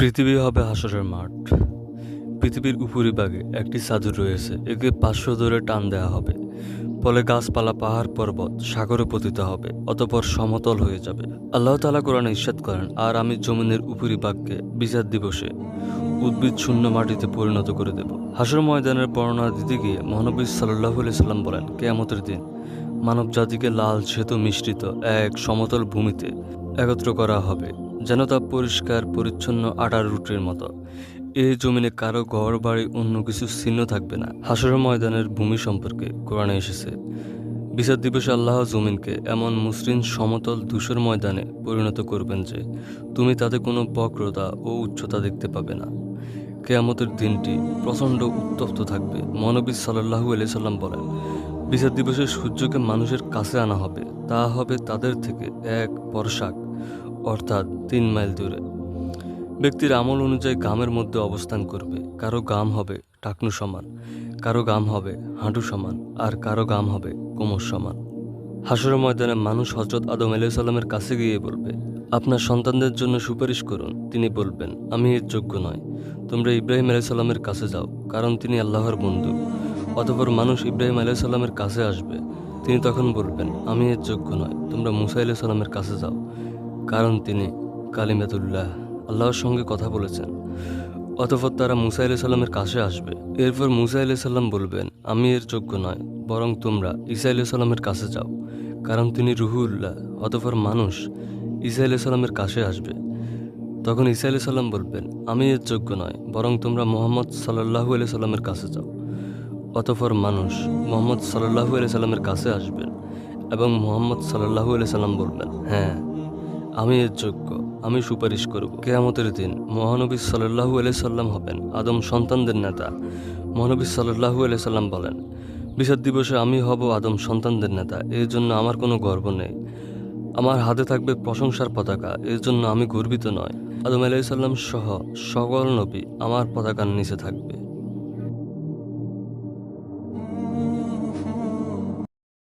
পৃথিবী হবে হাসরের মাঠ। পৃথিবীর উপরিভাগে একটি চাদর রয়েছে, একে পাঁচশো ধরে টান দেওয়া হবে। ফলে গাছপালা, পাহাড় পর্বত সাগরে পতিত হবে, অতপর সমতল হয়ে যাবে। আল্লাহ তালা কোরআনে ইস্বাদ করেন, আর আমি জমিনের উপরিভাগকে বিচার দিবসে উদ্ভিদ শূন্য মাটিতে পরিণত করে দেব। হাসর ময়দানের বর্ণনা দিতে গিয়ে মহানবী সাল্লাহ সাল্লাম বলেন, কেয়ামতের দিন মানব জাতিকে লাল সেতু মিশ্রিত এক সমতল ভূমিতে একত্র করা হবে। যেন তা পরিষ্কার, পরিচ্ছন্ন আটার রুটির মতো। এই জমিনে কারও ঘর, বাড়ি, অন্য কিছু চিহ্ন থাকবে না। হাসর ময়দানের ভূমি সম্পর্কে কোরআনে এসেছে, বিচার দিবসে আল্লাহ জমিনকে এমন মসৃণ সমতল ধূসর ময়দানে পরিণত করবেন যে তুমি তাতে কোনো বক্রতা ও উচ্চতা দেখতে পাবে না। কেয়ামতের দিনটি প্রচণ্ড উত্তপ্ত থাকবে। মনবী সাল্লাহু আলিয়া সাল্লাম বলেন, বিচার দিবসে সূর্যকে মানুষের কাছে আনা হবে। তা হবে তাদের থেকে এক বর্ষাক অর্থাৎ তিন মাইল দূরে। ব্যক্তির আমল অনুযায়ী গামের মধ্যে অবস্থান করবে। কারও গাম হবে টাকনু সমান। কারও গাম হবে, হাঁটু সমান। আর কারও গাম হবে, কোমর সমান। হাসর ময়দানে মানুষ হজরত আদম আলাইহিস সাল্লামের কাছে গিয়ে বলবে, আপনার সন্তানদের জন্য সুপারিশ করুন। তিনি বলবেন, আমি এর যোগ্য নয়। তোমরা ইব্রাহিম আলাইহিস সাল্লামের কাছে যাও, কারণ তিনি আল্লাহর বন্ধু। অতপর মানুষ ইব্রাহিম আলাইহিস সাল্লামের কাছে আসবে। তিনি তখন বলবেন, আমি এর যোগ্য নয়। তোমরা মুসা আলাইহিস সাল্লামের কাছে যাও। কারণ তিনি কালিমাতুল্লাহ, আল্লাহর সঙ্গে কথা বলেছেন। অতপর তারা মুসা সাল্লামের কাছে আসবে। এরপর মুসা সাল্লাম বলবেন, আমি এর যোগ্য নয়, বরং তোমরা আলাহ সাল্লামের কাছে যাও, কারণ তিনি রুহুল্লাহ, অতপর মানুষ আলাহ সাল্লামের কাছে আসবে। তখন ঈসা আলাহ সাল্লাম বলবেন, আমি এর যোগ্য নয়, বরং তোমরা মোহাম্মদ সাল্লাহু আলিয়া সাল্লামের কাছে যাও। অতপর মানুষ মোহাম্মদ সাল্লাহু আলিয়া সাল্লামের কাছে আসবেন এবং মোহাম্মদ সাল্লাহু আলিয়া সাল্লাম বলবেন হ্যাঁ আমি এর যোগ্য, আমি সুপারিশ করব। কেয়ামতের দিন মহানবী সাল্লাহু সাল্লাম হবেন আদম সন্তানদের নেতা। মহানবী সাল্লাহু আলি সাল্লাম বলেন বিচার দিবসে আমি হব আদম সন্তানদের নেতা, এর জন্য আমার কোনো গর্ব নেই। আমার হাতে থাকবে প্রশংসার পতাকা, এর জন্য আমি গর্বিত নয়। আদম আলাইসাল্লাম সহ সকল নবী আমার পতাকার নিচে থাকবে।